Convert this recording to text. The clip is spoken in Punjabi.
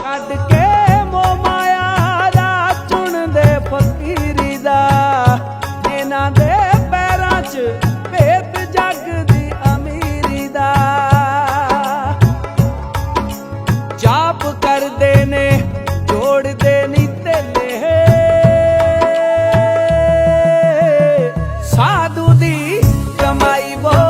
ਕੱਢ ਕੇ ਮੋਹ ਮਾਇਆ ਦਾ ਚੁਣਦੇ ਫਕੀਰੀ ਦਾ। ਇਹਨਾਂ ਦੇ ਪੈਰਾਂ 'ਚ ਭੇਤ ਜੱਗ ਦੀ ਅਮੀਰੀ ਦਾ। ਜਾਪ ਕਰਦੇ ਨੇ, ਜੋੜਦੇ ਨਹੀਂ ਤੇਲੇ। ਸਾਧੂ ਦੀ ਕਮਾਈ ਬੋਲਦੀ